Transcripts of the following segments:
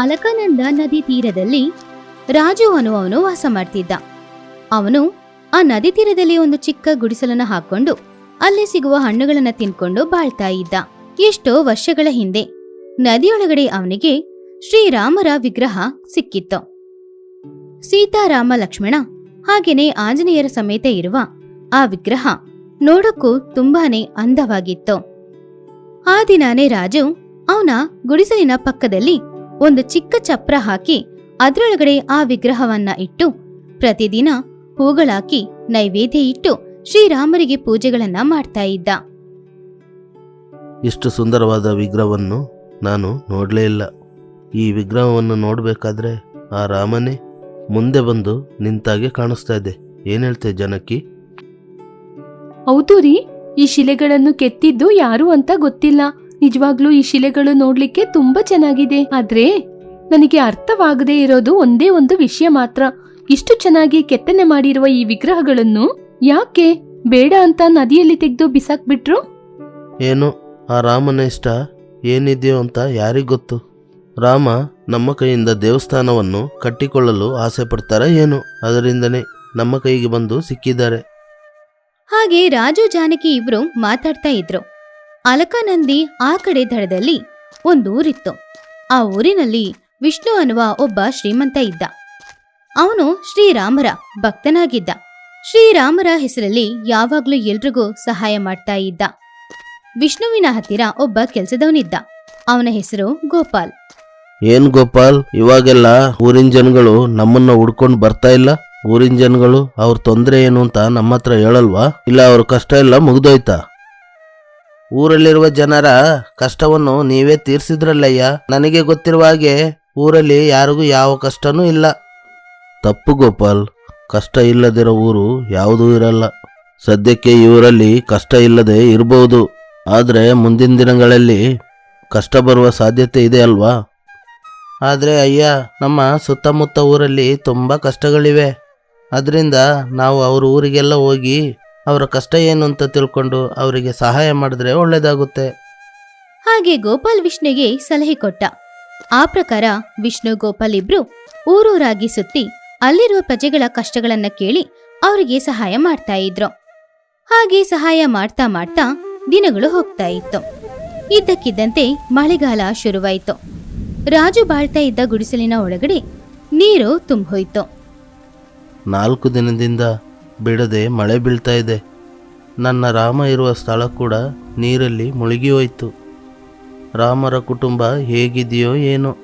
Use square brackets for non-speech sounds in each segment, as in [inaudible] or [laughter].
ಅಲಕಾನಂದ ನದಿ ತೀರದಲ್ಲಿ ರಾಜು ಅನ್ನುವವನು ವಾಸ ಮಾಡ್ತಿದ್ದ. ಅವನು ಆ ನದಿ ತೀರದಲ್ಲಿ ಒಂದು ಚಿಕ್ಕ ಗುಡಿಸಲನ್ನು ಹಾಕೊಂಡು ಅಲ್ಲಿ ಸಿಗುವ ಹಣ್ಣುಗಳನ್ನು ತಿನ್ಕೊಂಡು ಬಾಳ್ತಾ ಇದ್ದ. ಎಷ್ಟೋ ವರ್ಷಗಳ ಹಿಂದೆ ನದಿಯೊಳಗಡೆ ಅವನಿಗೆ ಶ್ರೀರಾಮರ ವಿಗ್ರಹ ಸಿಕ್ಕಿತ್ತು. ಸೀತಾರಾಮ ಲಕ್ಷ್ಮಣ ಹಾಗೇನೆ ಆಂಜನೇಯರ ಸಮೇತ ಇರುವ ಆ ವಿಗ್ರಹ ನೋಡಕ್ಕೂ ತುಂಬಾನೇ ಅಂದವಾಗಿತ್ತು. ಆ ದಿನಾನೇ ರಾಜು ಅವನ ಗುಡಿಸಲಿನ ಪಕ್ಕದಲ್ಲಿ ಒಂದು ಚಿಕ್ಕ ಚಪ್ರ ಹಾಕಿ ಅದರೊಳಗಡೆ ಆ ವಿಗ್ರಹವನ್ನ ಇಟ್ಟು ಪ್ರತಿದಿನ ಹೂಗಳಾಕಿ ನೈವೇದ್ಯ ಇಟ್ಟು ಶ್ರೀರಾಮರಿಗೆ ಪೂಜೆಗಳನ್ನ ಮಾಡ್ತಾ ಇದ್ದ. ಇಷ್ಟು ಸುಂದರವಾದ ವಿಗ್ರಹವನ್ನು ನಾನು ನೋಡಲೇ ಇಲ್ಲ. ಈ ವಿಗ್ರಹವನ್ನು ನೋಡಬೇಕಾದ್ರೆ ಆ ರಾಮನೇ ಮುಂದೆ ಬಂದು ನಿಂತಾಗೆ ಕಾಣಿಸ್ತಾ ಇದೆ. ಏನ್ ಹೇಳ್ತೆ ಜನಕ್ಕಿ ಹೌದು ರೀ ಈ ಶಿಲೆಗಳನ್ನು ಕೆತ್ತಿದ್ದು ಯಾರು ಅಂತ ಗೊತ್ತಿಲ್ಲ. ನಿಜವಾಗ್ಲೂ ಈ ಶಿಲೆಗಳು ನೋಡ್ಲಿಕ್ಕೆ ತುಂಬಾ ಚೆನ್ನಾಗಿದೆ. ಆದ್ರೆ ನನಗೆ ಅರ್ಥವಾಗದೇ ಇರೋದು ಒಂದೇ ಒಂದು ವಿಷಯ ಮಾತ್ರ. ಇಷ್ಟು ಚೆನ್ನಾಗಿ ಕೆತ್ತನೆ ಮಾಡಿರುವ ಈ ವಿಗ್ರಹಗಳನ್ನು ಯಾಕೆ ಬೇಡ ಅಂತ ನದಿಯಲ್ಲಿ ತೆಗೆದು ಬಿಸಾಕ್ಬಿಟ್ರು? ಏನು? ಆ ರಾಮನ ಇಷ್ಟ ಏನಿದೆಯೋ ಅಂತ ಯಾರಿಗೆ ಗೊತ್ತು? ರಾಮ ನಮ್ಮ ಕೈಯಿಂದ ದೇವಸ್ಥಾನವನ್ನು ಕಟ್ಟಿಕೊಳ್ಳಲು ಆಸೆ ಪಡ್ತಾರ ಏನು? ಅದರಿಂದನೇ ನಮ್ಮ ಕೈಗೆ ಬಂದು ಸಿಕ್ಕಿದ್ದಾರೆ. ಹಾಗೆ ರಾಜು ಜಾನಕಿ ಇಬ್ರು ಮಾತಾಡ್ತಾ ಇದ್ರು. ಅಲಕಾನಂದಿ ಆ ಕಡೆ ದಡದಲ್ಲಿ ಒಂದೂರಿತ್ತು ಆ ಊರಿನಲ್ಲಿ ವಿಷ್ಣು ಅನ್ನುವ ಒಬ್ಬ ಶ್ರೀಮಂತ ಇದ್ದ. ಅವನು ಶ್ರೀರಾಮರ ಭಕ್ತನಾಗಿದ್ದ. ಶ್ರೀರಾಮರ ಹೆಸರಲ್ಲಿ ಯಾವಾಗ್ಲೂ ಎಲ್ರಿಗೂ ಸಹಾಯ ಮಾಡ್ತಾ ಇದ್ದ. ವಿಷ್ಣುವಿನ ಹತ್ತಿರ ಒಬ್ಬ ಕೆಲಸದವನಿದ್ದ. ಅವನ ಹೆಸರು ಗೋಪಾಲ್. ಏನ್ ಗೋಪಾಲ್? ಇವಾಗೆಲ್ಲ ಊರಿನ ಜನಗಳು ನಮ್ಮನ್ನ ಹುಡ್ಕೊಂಡು ಬರ್ತಾ ಇಲ್ಲ? ಊರಿನ ಜನಗಳು ಅವ್ರ ತೊಂದರೆ ಏನು ಅಂತ ನಮ್ಮ ಹತ್ರ ಹೇಳಲ್ವಾ? ಇಲ್ಲ, ಅವ್ರ ಕಷ್ಟ ಎಲ್ಲ ಮುಗ್ದೋಯ್ತಾ? ಊರಲ್ಲಿರುವ ಜನರ ಕಷ್ಟವನ್ನು ನೀವೇ ತೀರ್ಸಿದ್ರಲ್ಲಯ್ಯ. ನನಗೆ ಗೊತ್ತಿರುವ ಹಾಗೆ ಊರಲ್ಲಿ ಯಾರಿಗೂ ಯಾವ ಕಷ್ಟನೂ ಇಲ್ಲ. ತಪ್ಪು ಗೋಪಾಲ್. ಕಷ್ಟ ಇಲ್ಲದಿರೋ ಊರು ಯಾವುದೂ ಇರಲ್ಲ. ಸದ್ಯಕ್ಕೆ ಈ ಊರಲ್ಲಿ ಕಷ್ಟ ಇಲ್ಲದೆ ಇರಬಹುದು ಆದರೆ ಮುಂದಿನ ದಿನಗಳಲ್ಲಿ ಕಷ್ಟ ಬರುವ ಸಾಧ್ಯತೆ ಇದೆ ಅಲ್ವಾ? ಆದರೆ ಅಯ್ಯ, ನಮ್ಮ ಸುತ್ತಮುತ್ತ ಊರಲ್ಲಿ ತುಂಬ ಕಷ್ಟಗಳಿವೆ. ಅದರಿಂದ ನಾವು ಅವ್ರ ಊರಿಗೆಲ್ಲ ಹೋಗಿ ಅವರ ಕಷ್ಟ ಏನು ಅಂತ ತಿಳ್ಕೊಂಡು ಅವರಿಗೆ ಸಹಾಯ ಮಾಡಿದ್ರೆ ಒಳ್ಳೆಯದಾಗುತ್ತೆ ಹಾಗೆ ಗೋಪಾಲ್ ವಿಷ್ಣುಗೆ ಸಲಹೆ ಕೊಟ್ಟ. ಆ ಪ್ರಕಾರ ವಿಷ್ಣು ಗೋಪಾಲ್ ಇಬ್ರು ಊರೂರಾಗಿ ಸುತ್ತಿ ಅಲ್ಲಿರುವ ಪ್ರಜೆಗಳ ಕಷ್ಟಗಳನ್ನ ಕೇಳಿ ಅವರಿಗೆ ಸಹಾಯ ಮಾಡ್ತಾ ಇದ್ರು. ಹಾಗೆ ಸಹಾಯ ಮಾಡ್ತಾ ಮಾಡ್ತಾ ದಿನಗಳು ಹೋಗ್ತಾ ಇತ್ತು. ಇದ್ದಕ್ಕಿದ್ದಂತೆ ಮಳೆಗಾಲ ಶುರುವಾಯಿತು. ರಾಜು ಬಾಳ್ತಾ ಇದ್ದ ಗುಡಿಸಲಿನ ಒಳಗಡೆ ನೀರು ತುಂಬೋಯ್ತು. ನಾಲ್ಕು ದಿನದಿಂದ ಬಿಡದೆ ಮಳೆ ಬೀಳ್ತಾ ಇದೆ. ನನ್ನ ರಾಮ ಇರುವ ಸ್ಥಳ ಕೂಡ ನೀರಲ್ಲಿ ಮುಳುಗಿ ಹೋಯಿತು. ರಾಮರ ಕುಟುಂಬ ಹೇಗಿದೆಯೋ ಏನೋ.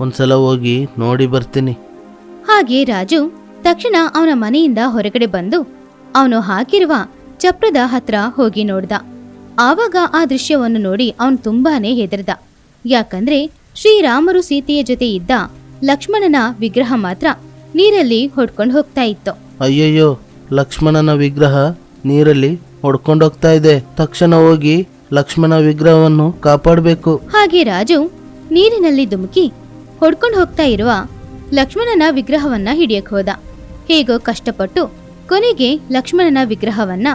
ಒಂದ್ಸಲ ಹೋಗಿ ನೋಡಿ ಬರ್ತೀನಿ. ಹಾಗೆ ರಾಜು ತಕ್ಷಣ ಅವನ ಮನೆಯಿಂದ ಹೊರಗಡೆ ಬಂದು ಅವನು ಹಾಕಿರುವ ಚಪ್ರದ ಹತ್ರ ಹೋಗಿ ನೋಡ್ದ. ಆವಾಗ ಆ ದೃಶ್ಯವನ್ನು ನೋಡಿ ಅವನು ತುಂಬಾನೇ ಹೆದರ್ದ. ಯಾಕಂದ್ರೆ ಶ್ರೀರಾಮರು ಸೀತೆಯ ಜೊತೆ ಇದ್ದ ಲಕ್ಷ್ಮಣನ ವಿಗ್ರಹ ಮಾತ್ರ ನೀರಲ್ಲಿ ಹೊಡ್ಕೊಂಡು ಹೋಗ್ತಾ ಇತ್ತು. ಅಯ್ಯಯ್ಯೋ ಲಕ್ಷ್ಮಣನ ವಿಗ್ರಹ ನೀರಲ್ಲಿ ಹೊಡ್ಕೊಂಡೋಗ್ತಾ ಇದೆ. ತಕ್ಷಣ ಹೋಗಿ ಲಕ್ಷ್ಮಣ ವಿಗ್ರಹವನ್ನು ಕಾಪಾಡಬೇಕು. ಹಾಗೆ ರಾಜು ನೀರಿನಲ್ಲಿ ಧುಮುಕಿ ಹೊಡ್ಕೊಂಡು ಹೋಗ್ತಾ ಇರುವ ಲಕ್ಷ್ಮಣನ ವಿಗ್ರಹವನ್ನ ಹಿಡಿಯಕ್ ಹೋದ. ಹೇಗೋ ಕಷ್ಟಪಟ್ಟು ಕೊನೆಗೆ ಲಕ್ಷ್ಮಣನ ವಿಗ್ರಹವನ್ನ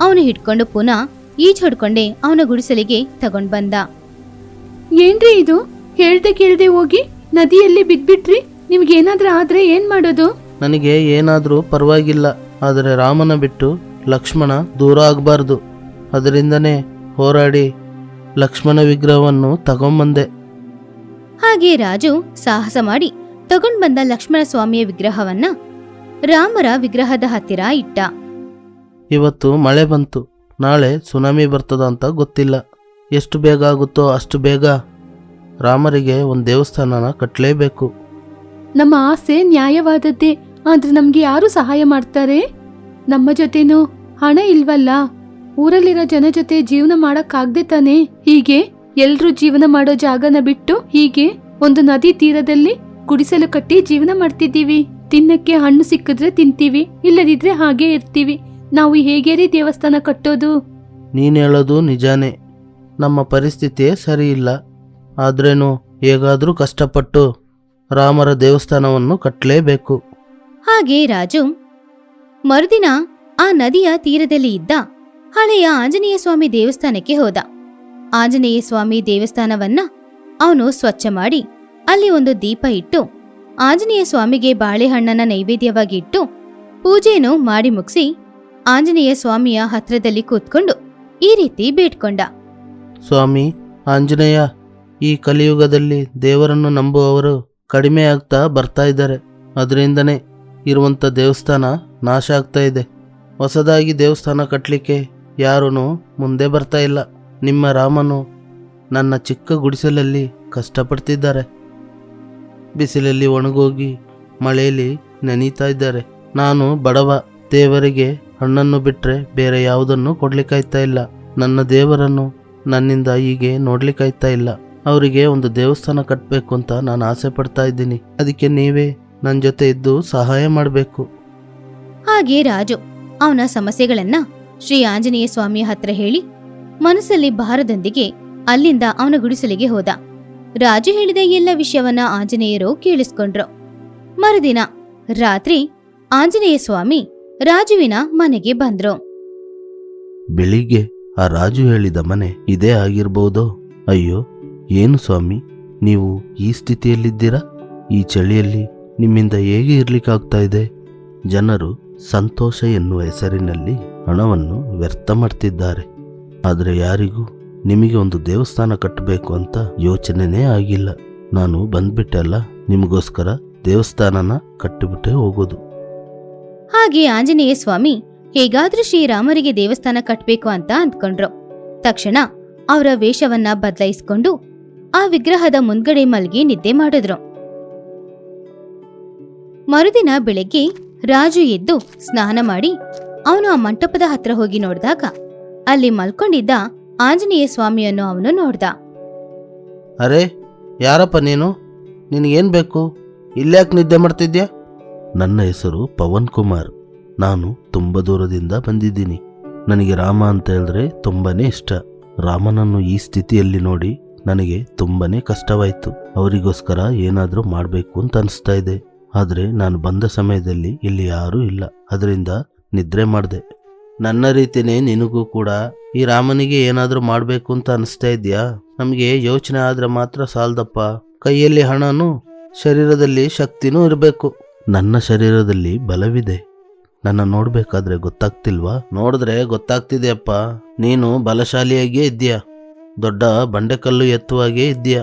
ಅವನು ಹಿಡ್ಕೊಂಡು ಪುನಃ ಈಜ್ ಹೊಡ್ಕೊಂಡೆ ಅವನ ಗುಡಿಸಲಿಗೆ ತಗೊಂಡ್ ಬಂದ. ಏನ್ರಿ ಇದು? ಹೇಳ್ದೆ ಕೇಳ್ದೆ ಹೋಗಿ ನದಿಯಲ್ಲಿ ಬಿದ್ಬಿಟ್ರಿ. ನಿಮ್ಗೇನಾದ್ರೂ ಆದ್ರೆ ಏನ್ ಮಾಡೋದು? ನನಗೆ ಏನಾದರೂ ಪರವಾಗಿಲ್ಲ. ಆದರೆ ರಾಮನ ಬಿಟ್ಟು ಲಕ್ಷ್ಮಣ ದೂರ ಆಗಬಾರ್ದು. ಅದರಿಂದನೇ ಹೋರಾಡಿ ಲಕ್ಷ್ಮಣ ವಿಗ್ರಹವನ್ನು ತಗೊಂಬಂದೆ. ಹಾಗೆ ರಾಜು ಸಾಹಸ ಮಾಡಿ ತಗೊಂಡ್ ಬಂದ ಲಕ್ಷ್ಮಣ ಸ್ವಾಮಿಯ ವಿಗ್ರಹವನ್ನ ರಾಮರ ವಿಗ್ರಹದ ಹತ್ತಿರ ಇಟ್ಟ. ಇವತ್ತು ಮಳೆ ಬಂತು. ನಾಳೆ ಸುನಾಮಿ ಬರ್ತದ ಅಂತ ಗೊತ್ತಿಲ್ಲ. ಎಷ್ಟು ಬೇಗ ಆಗುತ್ತೋ ಅಷ್ಟು ಬೇಗ ರಾಮರಿಗೆ ಒಂದು ದೇವಸ್ಥಾನನ ಕಟ್ಟಲೇಬೇಕು ನಮ್ಮ ಆಸೆ ನ್ಯಾಯವಾದದ್ದೇ. ಆದ್ರೆ ನಮ್ಗೆ ಯಾರು ಸಹಾಯ ಮಾಡ್ತಾರೆ? ನಮ್ಮ ಜೊತೆನೂ ಹಣ ಇಲ್ವಲ್ಲ? ಊರಲ್ಲಿರೋ ಜನ ಜೊತೆ ಜೀವನ ಮಾಡಕ್ಕಾಗ್ದೆ ತಾನೆ? ಹೀಗೆ ಎಲ್ರೂ ಜೀವನ ಮಾಡೋ ಜಾಗನ ಬಿಟ್ಟು ಹೀಗೆ ಒಂದು ನದಿ ತೀರದಲ್ಲಿ ಗುಡಿಸಲು ಕಟ್ಟಿ ಜೀವನ ಮಾಡ್ತಿದ್ದೀವಿ. ತಿನ್ನಕ್ಕೆ ಹಣ್ಣು ಸಿಕ್ಕಿದ್ರೆ ತಿಂತೀವಿ, ಇಲ್ಲದಿದ್ರೆ ಹಾಗೆ ಇರ್ತೀವಿ. ನಾವು ಹೇಗೇರಿ ದೇವಸ್ಥಾನ ಕಟ್ಟೋದು? ನೀನು ಹೇಳೋದು ನಿಜಾನೇ. ನಮ್ಮ ಪರಿಸ್ಥಿತಿ ಸರಿ ಇಲ್ಲ ಆದ್ರೇನು ಹೇಗಾದರೂ ಕಷ್ಟಪಟ್ಟು ರಾಮರ ದೇವಸ್ಥಾನವನ್ನು ಕಟ್ಟಲೇಬೇಕು ಹಾಗೆ ರಾಜು ಮರುದಿನ ಆ ನದಿಯ ತೀರದಲ್ಲಿ ಇದ್ದ ಹಳೆಯ ಆಂಜನೇಯ ಸ್ವಾಮಿ ದೇವಸ್ಥಾನಕ್ಕೆ ಹೋದ. ಆಂಜನೇಯ ಸ್ವಾಮಿ ದೇವಸ್ಥಾನವನ್ನ ಅವನು ಸ್ವಚ್ಛ ಮಾಡಿ ಅಲ್ಲಿ ಒಂದು ದೀಪ ಇಟ್ಟು ಆಂಜನೇಯ ಸ್ವಾಮಿಗೆ ಬಾಳೆಹಣ್ಣನ ನೈವೇದ್ಯವಾಗಿ ಇಟ್ಟು ಪೂಜೆಯನ್ನು ಮಾಡಿ ಮುಗಿಸಿ ಆಂಜನೇಯ ಸ್ವಾಮಿಯ ಹತ್ರದಲ್ಲಿ ಕೂತ್ಕೊಂಡು ಈ ರೀತಿ ಬೇಡ್ಕೊಂಡ. ಸ್ವಾಮಿ, ಆಂಜನೇಯ, ಈ ಕಲಿಯುಗದಲ್ಲಿ ದೇವರನ್ನು ನಂಬುವವರು ಕಡಿಮೆ ಆಗ್ತಾ ಬರ್ತಾ ಇದ್ದಾರೆ. ಅದರಿಂದನೇ ಇರುವಂಥ ದೇವಸ್ಥಾನ ನಾಶ ಆಗ್ತಾ ಇದೆ. ಹೊಸದಾಗಿ ದೇವಸ್ಥಾನ ಕಟ್ಟಲಿಕ್ಕೆ ಯಾರೂ ಮುಂದೆ ಬರ್ತಾ ಇಲ್ಲ. ನಿಮ್ಮ ರಾಮನು ನನ್ನ ಚಿಕ್ಕ ಗುಡಿಸಲಲ್ಲಿ ಕಷ್ಟಪಡ್ತಿದ್ದಾರೆ. ಬಿಸಿಲಲ್ಲಿ ಒಣಗೋಗಿ ಮಳೆಯಲ್ಲಿ ನೆನೀತಾ ಇದ್ದಾರೆ. ನಾನು ಬಡವ, ದೇವರಿಗೆ ಹಣ್ಣನ್ನು ಬಿಟ್ಟರೆ ಬೇರೆ ಯಾವುದನ್ನು ಕೊಡ್ಲಿಕ್ಕಾಯ್ತಾ ಇಲ್ಲ. ನನ್ನ ದೇವರನ್ನು ನನ್ನಿಂದ ಹೀಗೆ ನೋಡ್ಲಿಕ್ಕಾಯ್ತಾ ಇಲ್ಲ. ಅವರಿಗೆ ಒಂದು ದೇವಸ್ಥಾನ ಕಟ್ಟಬೇಕು ಅಂತ ನಾನು ಆಸೆ ಪಡ್ತಾ ಇದ್ದೀನಿ. ಅದಕ್ಕೆ ನೀವೇ ನನ್ನ ಜೊತೆ ಇದ್ದು ಸಹಾಯ ಮಾಡಬೇಕು. ಹಾಗೆ ರಾಜು ಅವನ ಸಮಸ್ಯೆಗಳನ್ನ ಶ್ರೀ ಆಂಜನೇಯ ಸ್ವಾಮಿಯ ಹತ್ರ ಹೇಳಿ ಮನಸ್ಸಲ್ಲಿ ಭಾರದೊಂದಿಗೆ ಅಲ್ಲಿಂದ ಅವನ ಗುಡಿಸಲಿಗೆ ಹೋದ. ರಾಜು ಹೇಳಿದ ಎಲ್ಲ ವಿಷಯವನ್ನ ಆಂಜನೇಯರು ಕೇಳಿಸ್ಕೊಂಡ್ರು. ಮರುದಿನ ರಾತ್ರಿ ಆಂಜನೇಯ ಸ್ವಾಮಿ ರಾಜುವಿನ ಮನೆಗೆ ಬಂದ್ರು. ಬೆಳಿಗ್ಗೆ ಆ ರಾಜು ಹೇಳಿದ ಮನೆ ಇದೇ ಆಗಿರ್ಬೋದೋ? ಅಯ್ಯೋ ಏನು ಸ್ವಾಮಿ ನೀವು ಈ ಸ್ಥಿತಿಯಲ್ಲಿದ್ದೀರಾ? ಈ ಚಳಿಯಲ್ಲಿ ನಿಮ್ಮಿಂದ ಹೇಗೆ ಇರಲಿಕ್ಕಾಗ್ತಾ ಇದೆ? ಜನರು ಸಂತೋಷ ಎನ್ನುವ ಹೆಸರಿನಲ್ಲಿ ಹಣವನ್ನು ವ್ಯರ್ಥ ಮಾಡ್ತಿದ್ದಾರೆ. ಆದರೆ ಯಾರಿಗೂ ನಿಮಗೆ ಒಂದು ದೇವಸ್ಥಾನ ಕಟ್ಟಬೇಕು ಅಂತ ಯೋಚನೆನೇ ಆಗಿಲ್ಲ. ನಾನು ಬಂದ್ಬಿಟ್ಟಲ್ಲ ನಿಮಗೋಸ್ಕರ ದೇವಸ್ಥಾನನ ಕಟ್ಟಿಬಿಟ್ಟೆ ಹೋಗೋದು. ಹಾಗೆ ಆಂಜನೇಯ ಸ್ವಾಮಿ ಹೇಗಾದ್ರೂ ಶ್ರೀರಾಮರಿಗೆ ದೇವಸ್ಥಾನ ಕಟ್ಟಬೇಕು ಅಂತ ಅಂದ್ಕೊಂಡ್ರು. ತಕ್ಷಣ ಅವರ ವೇಷವನ್ನ ಬದಲಾಯಿಸಿಕೊಂಡು ಆ ವಿಗ್ರಹದ ಮುಂದ್ಗಡೆ ಮಲ್ಗಿ ನಿದ್ದೆ ಮಾಡಿದ್ರು. ಮರುದಿನ ಬೆಳಗ್ಗೆ ರಾಜು ಎದ್ದು ಸ್ನಾನ ಮಾಡಿ ಅವನು ಆ ಮಂಟಪದ ಹತ್ರ ಹೋಗಿ ನೋಡಿದಾಗ ಅಲ್ಲಿ ಮಲ್ಕೊಂಡಿದ್ದ ಆಂಜನೇಯ ಸ್ವಾಮಿಯನ್ನು ಅವನು ನೋಡ್ದ. ಅರೆ ಯಾರಪ್ಪ ನೀನು? ನಿನಗೇನು ಬೇಕು? ಇಲ್ಯಾಕೆ ನಿದ್ದೆ ಮಾಡ್ತಿದ್ಯಾ? ನನ್ನ ಹೆಸರು ಪವನ್ ಕುಮಾರ್. ನಾನು ತುಂಬ ದೂರದಿಂದ ಬಂದಿದ್ದೀನಿ. ನನಗೆ ರಾಮ ಅಂತ ಹೇಳಿದ್ರೆ ತುಂಬಾನೇ ಇಷ್ಟ. ರಾಮನನ್ನು ಈ ಸ್ಥಿತಿಯಲ್ಲಿ ನೋಡಿ ನನಗೆ ತುಂಬಾನೇ ಕಷ್ಟವಾಯಿತು. ಅವರಿಗೋಸ್ಕರ ಏನಾದರೂ ಮಾಡಬೇಕು ಅಂತ ಅನಿಸ್ತಾ ಇದೆ. ಆದರೆ ನಾನು ಬಂದ ಸಮಯದಲ್ಲಿ ಇಲ್ಲಿ ಯಾರೂ ಇಲ್ಲ. ಅದರಿಂದ ನಿದ್ರೆ ಮಾಡಿದೆ. ನನ್ನ ರೀತಿನೇ ನಿನಗೂ ಕೂಡ ಈ ರಾಮನಿಗೆ ಏನಾದರೂ ಮಾಡಬೇಕು ಅಂತ ಅನಿಸ್ತಾ ಇದೆಯಾ? ನಮಗೆ ಯೋಚನೆ ಆದರೆ ಮಾತ್ರ ಸಾಲದಪ್ಪ. ಕೈಯಲ್ಲಿ ಹಣನೂ, ಶರೀರದಲ್ಲಿ ಶಕ್ತಿನೂ ಇರಬೇಕು. ನನ್ನ ಶರೀರದಲ್ಲಿ ಬಲವಿದೆ. ನನ್ನ ನೋಡಬೇಕಾದ್ರೆ ಗೊತ್ತಾಗ್ತಿಲ್ವಾ? ನೋಡಿದ್ರೆ ಗೊತ್ತಾಗ್ತಿದೆಯಪ್ಪ. ನೀನು ಬಲಶಾಲಿಯಾಗಿಯೇ ಇದ್ದೀಯ? ದೊಡ್ಡ ಬಂಡೆಕಲ್ಲು ಎತ್ತುವಾಗೇ ಇದ್ದೀಯ?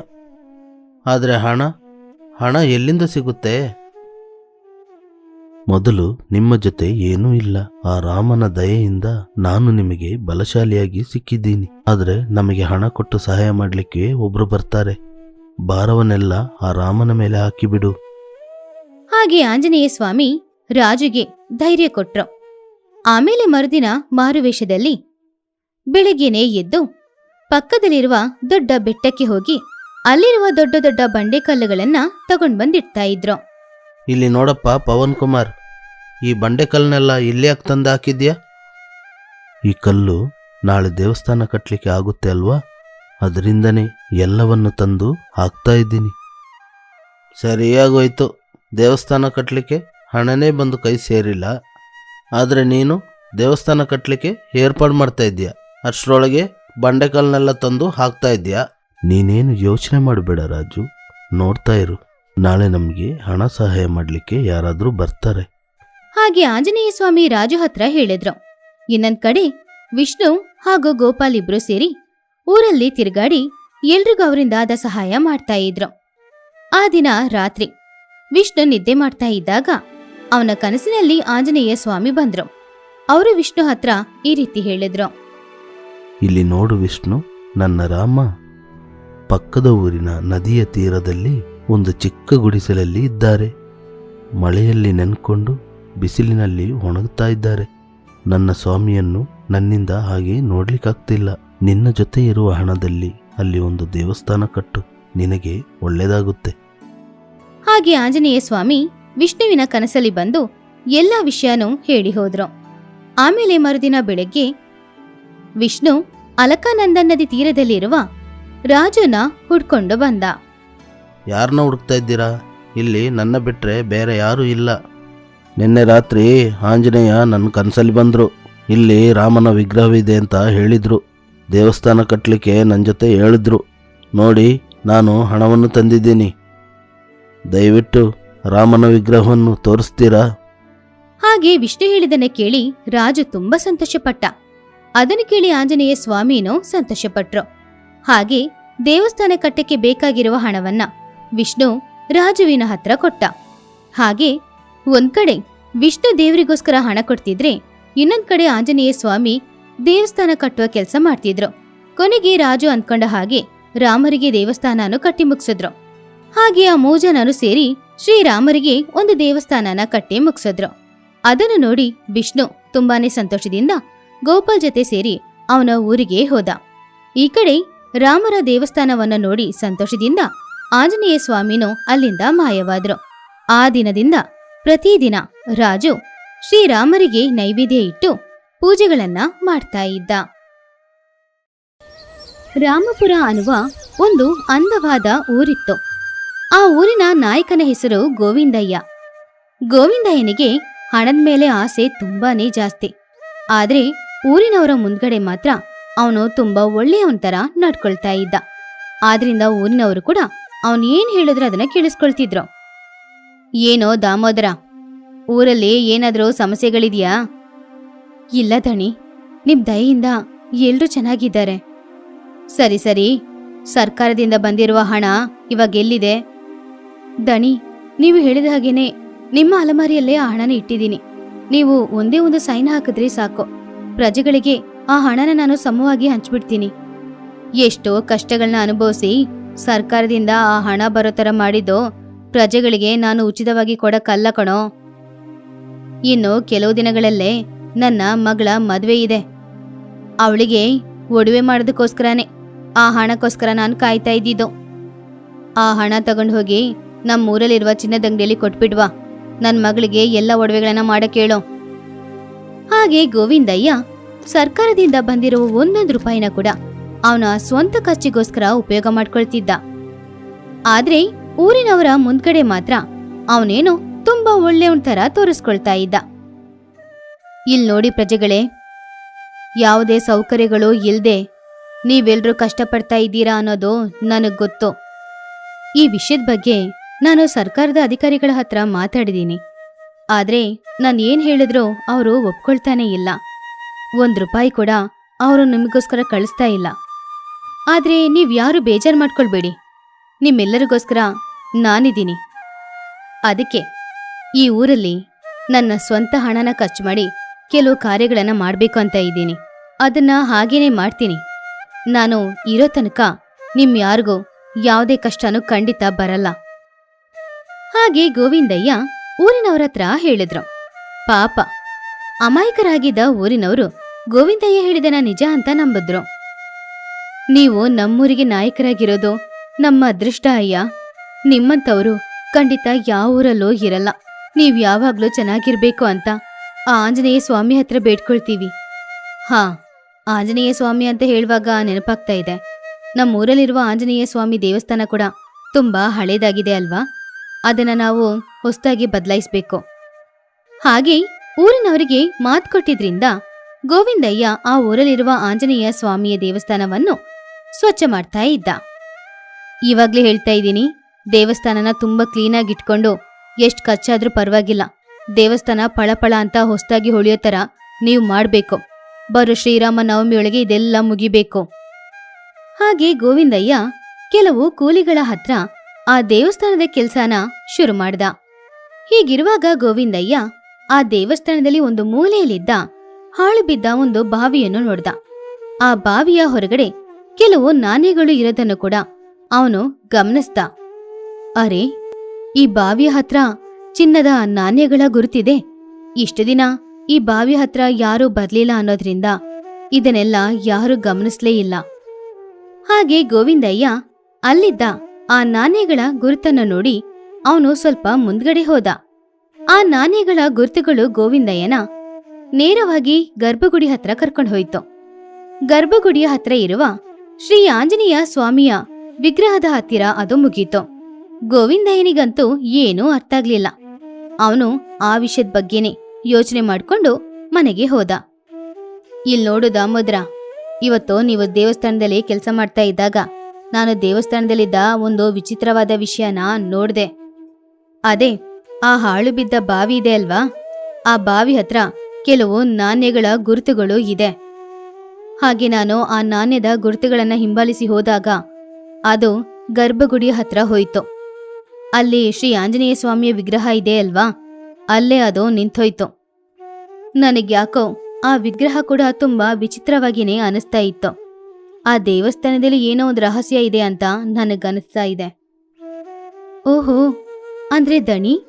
ಆದರೆ ಹಣ ಹಣ ಎಲ್ಲಿಂದ ಸಿಗುತ್ತೆ? ಮೊದಲು ನಿಮ್ಮ ಜೊತೆ ಏನೂ ಇಲ್ಲ. ಆ ರಾಮನ ದಯೆಯಿಂದ ನಾನು ನಿಮಗೆ ಬಲಶಾಲಿಯಾಗಿ ಸಿಕ್ಕಿದ್ದೀನಿ. ಆದರೆ ನಮಗೆ ಹಣ ಕೊಟ್ಟು ಸಹಾಯ ಮಾಡಲಿಕ್ಕೆ ಒಬ್ರು ಬರ್ತಾರೆ. ಭಾರವನ್ನೆಲ್ಲ ಆ ರಾಮನ ಮೇಲೆ ಹಾಕಿಬಿಡು. ಹಾಗೆ ಆಂಜನೇಯ ಸ್ವಾಮಿ ರಾಜುಗೆ ಧೈರ್ಯ ಕೊಟ್ರು. ಆಮೇಲೆ ಮರುದಿನ ಮಾರುವೇಷದಲ್ಲಿ ಬೆಳಗ್ಗೆನೇ ಎದ್ದು ಪಕ್ಕದಲ್ಲಿರುವ ದೊಡ್ಡ ಬೆಟ್ಟಕ್ಕೆ ಹೋಗಿ ಅಲ್ಲಿರುವ ದೊಡ್ಡ ದೊಡ್ಡ ಬಂಡೆಕಲ್ಲುಗಳನ್ನ ತಗೊಂಡ್ ಬಂದಿಡ್ತಾ ಇದ್ರು. ಇಲ್ಲಿ ನೋಡಪ್ಪ ಪವನ್ ಕುಮಾರ್. ಈ ಬಂಡೆಕಲ್ಲನ್ನೆಲ್ಲ ಇಲ್ಲಿ ಯಾಕೆ ತಂದು ಹಾಕಿದ್ಯಾ? ಈ ಕಲ್ಲು ನಾಳೆ ದೇವಸ್ಥಾನ ಕಟ್ಟಲಿಕ್ಕೆ ಆಗುತ್ತೆ ಅಲ್ವಾ? ಅದರಿಂದನೇ ಎಲ್ಲವನ್ನು ತಂದು ಹಾಕ್ತಾ ಇದ್ದೀನಿ. ಸರಿಯಾಗೋಯ್ತು. ದೇವಸ್ಥಾನ ಕಟ್ಟಲಿಕ್ಕೆ ಹಣನೇ ಬಂದು ಕೈ ಸೇರಿಲ್ಲ. ಆದರೆ ನೀನು ದೇವಸ್ಥಾನ ಕಟ್ಟಲಿಕ್ಕೆ ಏರ್ಪಾಡು ಮಾಡ್ತಾ ಇದ್ದೀಯಾ? ಅಷ್ಟರೊಳಗೆ ಬಂಡೆಕಲ್ಲನ್ನೆಲ್ಲ ತಂದು ಹಾಕ್ತಾ ಇದ್ದೀಯಾ? ನೀನೇನು ಯೋಚನೆ ಮಾಡಬೇಡ ರಾಜು. ನೋಡ್ತಾ ಇರು. ನಾಳೆ ನಮಗೆ ಹಣ ಸಹಾಯ ಮಾಡಲಿಕ್ಕೆ ಯಾರಾದರೂ ಬರ್ತಾರೆ. ಹಾಗೆ ಆಂಜನೇಯ ಸ್ವಾಮಿ ರಾಜು ಹತ್ರ ಹೇಳಿದ್ರು. ಇನ್ನೊಂದ್ ಕಡೆ ವಿಷ್ಣು ಹಾಗೂ ಗೋಪಾಲ್ ಇಬ್ರು ಸೇರಿ ಊರಲ್ಲಿ ತಿರುಗಾಡಿ ಎಲ್ರಿಗೂ ಅವರಿಂದ ಆದ ಸಹಾಯ ಮಾಡ್ತಾ ಇದ್ರು. ಆ ದಿನ ರಾತ್ರಿ ವಿಷ್ಣು ನಿದ್ದೆ ಮಾಡ್ತಾ ಇದ್ದಾಗ ಅವನ ಕನಸಿನಲ್ಲಿ ಆಂಜನೇಯ ಸ್ವಾಮಿ ಬಂದ್ರು. ಅವರು ವಿಷ್ಣು ಹತ್ರ ಈ ರೀತಿ ಹೇಳಿದ್ರು. ಇಲ್ಲಿ ನೋಡು ವಿಷ್ಣು, ನನ್ನ ರಾಮ ಪಕ್ಕದ ಊರಿನ ನದಿಯ ತೀರದಲ್ಲಿ ಒಂದು ಚಿಕ್ಕ ಗುಡಿಸಲಲ್ಲಿ ಇದ್ದಾರೆ. ಮಳೆಯಲ್ಲಿ ನೆನ್ಕೊಂಡು ಬಿಸಿಲಿನಲ್ಲಿ ಒಣಗುತ್ತಾ ಇದ್ದಾರೆ. ನನ್ನ ಸ್ವಾಮಿಯನ್ನು ನನ್ನಿಂದ ಹಾಗೆ ನೋಡ್ಲಿಕ್ಕಾಗ್ತಿಲ್ಲ. ನಿನ್ನ ಜೊತೆ ಇರುವ ಹಣದಲ್ಲಿ ಅಲ್ಲಿ ಒಂದು ದೇವಸ್ಥಾನ ಕಟ್ಟು. ನಿನಗೆ ಒಳ್ಳೆಯದಾಗುತ್ತೆ. ಹಾಗೆ ಆಂಜನೇಯ ಸ್ವಾಮಿ ವಿಷ್ಣುವಿನ ಕನಸಲ್ಲಿ ಬಂದು ಎಲ್ಲ ವಿಷಯನೂ ಹೇಳಿ ಹೋದ್ರು. ಆಮೇಲೆ ಮರುದಿನ ಬೆಳಗ್ಗೆ ವಿಷ್ಣು ಅಲಕಾನಂದ ನದಿ ತೀರದಲ್ಲಿರುವ ರಾಜನ ಹುಡ್ಕೊಂಡು ಬಂದ. ಯಾರನ್ನ ಹುಡುಕ್ತಾ ಇದ್ದೀರಾ? ಇಲ್ಲಿ ನನ್ನ ಬಿಟ್ರೆ ಬೇರೆ ಯಾರೂ ಇಲ್ಲ. ನಿನ್ನೆ ರಾತ್ರಿ ಆಂಜನೇಯ ನನ್ನ ಕನಸಲ್ಲಿ ಬಂದರು. ಇಲ್ಲಿ ರಾಮನ ವಿಗ್ರಹವಿದೆ ಅಂತ ಹೇಳಿದರು. ದೇವಸ್ಥಾನ ಕಟ್ಟಲಿಕ್ಕೆ ನನ್ನ ಜೊತೆ ಹೇಳಿದ್ರು. ನೋಡಿ, ನಾನು ಹಣವನ್ನು ತಂದಿದ್ದೀನಿ. ದಯವಿಟ್ಟು ರಾಮನ ವಿಗ್ರಹವನ್ನು ತೋರಿಸ್ತೀರಾ? ಹಾಗೆ ವಿಷ್ಣು ಹೇಳಿದನೆ ಕೇಳಿ ರಾಜು ತುಂಬಾ ಸಂತೋಷಪಟ್ಟ. ಅದನ್ನು ಕೇಳಿ ಆಂಜನೇಯ ಸ್ವಾಮಿನೂ ಸಂತೋಷಪಟ್ರು. ಹಾಗೆ ದೇವಸ್ಥಾನ ಕಟ್ಟಕ್ಕೆ ಬೇಕಾಗಿರುವ ಹಣವನ್ನ ವಿಷ್ಣು ರಾಜುವಿನ ಹತ್ರ ಕೊಟ್ಟ. ಹಾಗೆ ಒಂದ್ ಕಡೆ ವಿಷ್ಣು ದೇವರಿಗೋಸ್ಕರ ಹಣ ಕೊಡ್ತಿದ್ರೆ ಇನ್ನೊಂದ್ ಕಡೆ ಆಂಜನೇಯ ಸ್ವಾಮಿ ದೇವಸ್ಥಾನ ಕಟ್ಟುವ ಕೆಲಸ ಮಾಡ್ತಿದ್ರು. ಕೊನೆಗೆ ರಾಜು ಅನ್ಕೊಂಡ ಹಾಗೆ ರಾಮರಿಗೆ ದೇವಸ್ಥಾನನು ಕಟ್ಟಿ ಮುಗಿಸಿದ್ರು. ಹಾಗೆ ಆ ಮೂಜನರು ಜನರು ಸೇರಿ ಶ್ರೀರಾಮರಿಗೆ ಒಂದು ದೇವಸ್ಥಾನನ ಕಟ್ಟಿ ಮುಗಿಸಿದ್ರು. ಅದನ್ನು ನೋಡಿ ವಿಷ್ಣು ತುಂಬಾನೇ ಸಂತೋಷದಿಂದ ಗೋಪಾಲ್ ಜೊತೆ ಸೇರಿ ಅವನ ಊರಿಗೆ ಹೋದ. ಈ ಕಡೆ ರಾಮರ ದೇವಸ್ಥಾನವನ್ನ ನೋಡಿ ಸಂತೋಷದಿಂದ ಆಂಜನೇಯ ಸ್ವಾಮಿನೂ ಅಲ್ಲಿಂದ ಮಾಯವಾದ್ರು. ಆ ದಿನದಿಂದ ಪ್ರತಿದಿನ ರಾಜು ಶ್ರೀರಾಮರಿಗೆ ನೈವೇದ್ಯ ಇಟ್ಟು ಪೂಜೆಗಳನ್ನ ಮಾಡ್ತಾ ಇದ್ದ. ರಾಮಪುರ ಅನ್ನುವ ಒಂದು ಅಂದವಾದ ಊರಿತ್ತು. ಆ ಊರಿನ ನಾಯಕನ ಹೆಸರು ಗೋವಿಂದಯ್ಯ. ಗೋವಿಂದಯ್ಯನಿಗೆ ಹಣದ ಮೇಲೆ ಆಸೆ ತುಂಬಾನೇ ಜಾಸ್ತಿ. ಆದ್ರೆ ಊರಿನವರ ಮುಂದ್ಗಡೆ ಮಾತ್ರ ಅವನು ತುಂಬಾ ಒಳ್ಳೆಯವನ್ತರ ನಡ್ಕೊಳ್ತಾ ಇದ್ದ. ಆದ್ರಿಂದ ಊರಿನವರು ಕೂಡ ಅವನೇನ್ ಏನ್ ಹೇಳಿದ್ರು ಅದನ್ನ ಕೇಳಿಸ್ಕೊಳ್ತಿದ್ರು. ಏನೋ ದಾಮೋದರ, ಊರಲ್ಲಿ ಏನಾದರೂ ಸಮಸ್ಯೆಗಳಿದೆಯಾ? ಇಲ್ಲ ದಣಿ, ನಿಮ್ ದಯೆಯಿಂದ ಎಲ್ಲರೂ ಚೆನ್ನಾಗಿದ್ದಾರೆ. ಸರಿ ಸರಿ, ಸರ್ಕಾರದಿಂದ ಬಂದಿರುವ ಹಣ ಇವಾಗ ಎಲ್ಲಿದೆ? ದಣಿ, ನೀವು ಹೇಳಿದ ಹಾಗೇನೆ ನಿಮ್ಮ ಅಲಮಾರಿಯಲ್ಲೇ ಆ ಹಣನ ಇಟ್ಟಿದ್ದೀನಿ. ನೀವು ಒಂದೇ ಒಂದು ಸೈನ್ ಹಾಕಿದ್ರೆ ಸಾಕು. ಪ್ರಜೆಗಳಿಗೆ ಆ ಹಣನ ನಾನು ಸಮವಾಗಿ ಹಂಚ್ಬಿಡ್ತೀನಿ. ಎಷ್ಟೋ ಕಷ್ಟಗಳನ್ನ ಅನುಭವಿಸಿ ಸರ್ಕಾರದಿಂದ ಆ ಹಣ ಬರೋ ಥರ ಮಾಡಿದ್ದು ಪ್ರಜೆಗಳಿಗೆ ನಾನು ಉಚಿತವಾಗಿ ಕೊಡಕ್ಕಲ್ಲ ಕಣೋ. ಇನ್ನು ಕೆಲವು ದಿನಗಳಲ್ಲೇ ನನ್ನ ಮಗಳ ಮದುವೆ ಇದೆ. ಅವಳಿಗೆ ಒಡವೆ ಮಾಡೋದಕ್ಕೋಸ್ಕರನೇ ಆ ಹಣಕ್ಕೋಸ್ಕರ ನಾನು ಕಾಯ್ತಾ ಇದ್ದಿದ್ದು. ಆ ಹಣ ತಗೊಂಡು ಹೋಗಿ ನಮ್ಮ ಊರಲ್ಲಿರುವ ಚಿನ್ನದ ಅಂಗಡಿಯಲ್ಲಿ ಕೊಟ್ಬಿಡ್ವಾ ನನ್ನ ಮಗಳಿಗೆ ಎಲ್ಲ ಒಡವೆಗಳನ್ನ ಮಾಡಕ್ಕೇಳು ಹಾಗೆ ಗೋವಿಂದಯ್ಯ ಸರ್ಕಾರದಿಂದ ಬಂದಿರುವ ಒಂದೊಂದು ರೂಪಾಯಿನ ಕೂಡ ಅವನ ಸ್ವಂತ ಖರ್ಚಿಗೋಸ್ಕರ ಉಪಯೋಗ ಮಾಡ್ಕೊಳ್ತಿದ್ದ. ಆದ್ರೆ ಊರಿನವರ ಮುಂದ್ಗಡೆ ಮಾತ್ರ ಅವನೇನು ತುಂಬಾ ಒಳ್ಳೆಯವನ್ ತರ ತೋರಿಸ್ಕೊಳ್ತಾ ಇದ್ದ. ಇಲ್ ನೋಡಿ ಪ್ರಜೆಗಳೇ, ಯಾವುದೇ ಸೌಕರ್ಯಗಳು ಇಲ್ದೆ ನೀವೆಲ್ರೂ ಕಷ್ಟಪಡ್ತಾ ಇದ್ದೀರಾ ಅನ್ನೋದು ನನಗ್ ಗೊತ್ತು. ಈ ವಿಷಯದ ಬಗ್ಗೆ ನಾನು ಸರ್ಕಾರದ ಅಧಿಕಾರಿಗಳ ಹತ್ರ ಮಾತಾಡಿದ್ದೀನಿ ಆದ್ರೆ ನಾನು ಏನ್ ಹೇಳಿದ್ರು ಅವರು ಒಪ್ಕೊಳ್ತಾನೆ ಇಲ್ಲ. ಒಂದ್ ರೂಪಾಯಿ ಕೂಡ ಅವರು ನಿಮಗೋಸ್ಕರ ಕಳಿಸ್ತಾ ಇಲ್ಲ. ಆದ್ರೆ ನೀವ್ ಯಾರು ಬೇಜಾರ್ ಮಾಡ್ಕೊಳ್ಬೇಡಿ. ನಿಮ್ಮೆಲ್ಲರಿಗೋಸ್ಕರ ನಾನಿದ್ದೀನಿ. ಅದಕ್ಕೆ ಈ ಊರಲ್ಲಿ ನನ್ನ ಸ್ವಂತ ಹಣನ ಖರ್ಚು ಮಾಡಿ ಕೆಲವು ಕಾರ್ಯಗಳನ್ನು ಮಾಡಬೇಕು ಅಂತ ಇದ್ದೀನಿ. ಅದನ್ನ ಹಾಗೇನೆ ಮಾಡ್ತೀನಿ. ನಾನು ಇರೋ ತನಕ ನಿಮ್ಮ ಯಾರಿಗೂ ಯಾವುದೇ ಕಷ್ಟನೂ ಖಂಡಿತ ಬರಲ್ಲ. ಹಾಗೆ ಗೋವಿಂದಯ್ಯ ಊರಿನವರ ಹತ್ರ ಹೇಳಿದ್ರು. ಪಾಪ, ಅಮಾಯಕರಾಗಿದ್ದ ಊರಿನವರು ಗೋವಿಂದಯ್ಯ ಹೇಳಿದನ ನಿಜ ಅಂತ ನಂಬಿದ್ರು. ನೀವು ನಮ್ಮೂರಿಗೆ ನಾಯಕರಾಗಿರೋದು ನಮ್ಮ ಅದೃಷ್ಟ ಅಯ್ಯ? ನಿಮ್ಮಂತವರು ಖಂಡಿತ ಯಾವ ಊರಲ್ಲೂ ಇರಲ್ಲ. ನೀವು ಯಾವಾಗಲೂ ಚೆನ್ನಾಗಿರ್ಬೇಕು ಅಂತ. ಆ ಆಂಜನೇಯ ಸ್ವಾಮಿ ಹತ್ರ ಬೇಡ್ಕೊಳ್ತೀವಿ. ಹಾ, ಆಂಜನೇಯ ಸ್ವಾಮಿ ಅಂತ ಹೇಳುವಾಗ ನೆನಪಾಗ್ತಾ ಇದೆ. ನಮ್ಮ ಊರಲ್ಲಿರುವ ಆಂಜನೇಯ ಸ್ವಾಮಿ ದೇವಸ್ಥಾನ ಕೂಡ ತುಂಬಾ ಹಳೇದಾಗಿದೆ ಅಲ್ವಾ? ಅದನ್ನ ನಾವು ಹೊಸದಾಗಿ ಬದಲಾಯಿಸ್ಬೇಕು. ಹಾಗೆ ಊರಿನವರಿಗೆ ಮಾತು ಕೊಟ್ಟಿದ್ರಿಂದ ಗೋವಿಂದಯ್ಯ ಆ ಊರಲ್ಲಿರುವ ಆಂಜನೇಯ ಸ್ವಾಮಿಯ ದೇವಸ್ಥಾನವನ್ನು ಸ್ವಚ್ಛ ಮಾಡ್ತಾ ಇದ್ದ. ಇವಾಗ್ಲೇ ಹೇಳ್ತಾ ಇದ್ದೀನಿ ದೇವಸ್ಥಾನನ ತುಂಬಾ ಕ್ಲೀನಾಗಿ ಇಟ್ಕೊಂಡು ಎಷ್ಟು ಖರ್ಚಾದ್ರೂ ಪರವಾಗಿಲ್ಲ. ದೇವಸ್ಥಾನ ಪಳಪಳ ಅಂತ ಹೊಸದಾಗಿ ಹೊಳೆಯೋ ಥರ ನೀವು ಮಾಡಬೇಕು. ಬರೋ ಶ್ರೀರಾಮ ನವಮಿಯೊಳಗೆ ಇದೆಲ್ಲ ಮುಗಿಬೇಕು. ಹಾಗೆ ಗೋವಿಂದಯ್ಯ ಕೆಲವು ಕೂಲಿಗಳ ಹತ್ರ ಆ ದೇವಸ್ಥಾನದ ಕೆಲಸನ ಶುರು ಮಾಡ್ದ. ಹೀಗಿರುವಾಗ ಗೋವಿಂದಯ್ಯ ಆ ದೇವಸ್ಥಾನದಲ್ಲಿ ಒಂದು ಮೂಲೆಯಲ್ಲಿದ್ದ ಹಾಳು ಬಿದ್ದ ಒಂದು ಬಾವಿಯನ್ನು ನೋಡ್ದ. ಆ ಬಾವಿಯ ಹೊರಗಡೆ ಕೆಲವು ನಾಣ್ಯಗಳು ಇರೋದನ್ನು ಕೂಡ ಅವನು ಗಮನಿಸ್ದ. ಅರೆ, ಈ ಬಾವಿಯ ಹತ್ರ ಚಿನ್ನದ ನಾಣ್ಯಗಳ ಗುರುತಿದೆ. ಇಷ್ಟು ದಿನ ಈ ಬಾವಿ ಹತ್ರ ಯಾರೂ ಬರ್ಲಿಲ್ಲ ಅನ್ನೋದ್ರಿಂದ ಇದನ್ನೆಲ್ಲ ಯಾರೂ ಗಮನಿಸ್ಲೇ ಇಲ್ಲ. ಹಾಗೆ ಗೋವಿಂದಯ್ಯ ಅಲ್ಲಿದ್ದ ಆ ನಾಣ್ಯಗಳ ಗುರುತನ್ನು ನೋಡಿ ಅವನು ಸ್ವಲ್ಪ ಮುಂದ್ಗಡೆ ಹೋದ. ಆ ನಾಣ್ಯಗಳ ಗುರುತುಗಳು ಗೋವಿಂದಯ್ಯನ ನೇರವಾಗಿ ಗರ್ಭಗುಡಿ ಹತ್ರ ಕರ್ಕೊಂಡು ಹೋಯಿತು. ಗರ್ಭಗುಡಿಯ ಹತ್ರ ಇರುವ ಶ್ರೀ ಆಂಜನೇಯ ಸ್ವಾಮಿಯ ವಿಗ್ರಹದ ಹತ್ತಿರ ಅದು ಮುಗೀತು. ಗೋವಿಂದಯ್ಯನಿಗಂತೂ ಏನೂ ಅರ್ಥ ಆಗ್ಲಿಲ್ಲ ಅವನು ಆ ವಿಷಯದ ಬಗ್ಗೆನೇ ಯೋಚನೆ ಮಾಡಿಕೊಂಡು ಮನೆಗೆ ಹೋದ. ಇಲ್ಲಿ ನೋಡು ದಾಮೋದ್ರ, ಇವತ್ತು ನೀವು ದೇವಸ್ಥಾನದಲ್ಲಿ ಕೆಲಸ ಮಾಡ್ತಾ ಇದ್ದಾಗ ನಾನು ದೇವಸ್ಥಾನದಲ್ಲಿದ್ದ ಒಂದು ವಿಚಿತ್ರವಾದ ವಿಷಯನ ನೋಡಿದೆ. ಅದೇ, ಆ ಹಾಳು ಬಿದ್ದ ಬಾವಿ ಇದೆ ಅಲ್ವಾ? ಆ ಬಾವಿ ಹತ್ರ ಕೆಲವು ನಾಣ್ಯಗಳ ಗುರುತುಗಳು ಇದೆ. ಹಾಗೆ ನಾನು ಆ ನಾಣ್ಯದ ಗುರುತುಗಳನ್ನು ಹಿಂಬಾಲಿಸಿ ಹೋದಾಗ ಅದು ಗರ್ಭಗುಡಿ ಹತ್ರ ಹೋಯ್ತು. ಅಲ್ಲಿ ಶ್ರೀ ಆಂಜನೇಯ ಸ್ವಾಮಿಯ ವಿಗ್ರಹ ಇದೆ ಅಲ್ವಾ? ಅಲ್ಲೇ ಅದು ನಿಂತೋಯ್ತು. ನನಗ್ಯಾಕೋ ಆ ವಿಗ್ರಹ ಕೂಡ ತುಂಬಾ ವಿಚಿತ್ರವಾಗಿನೇ ಅನಿಸ್ತಾ ಇತ್ತು. ಆ ದೇವಸ್ಥಾನದಲ್ಲಿ ಏನೋ ಒಂದು ರಹಸ್ಯ ಇದೆ ಅಂತ ನನಗನಿಸ್ತಾ ಇದೆ. ಓಹೋ, ಅಂದ್ರೆ ದಣಿ?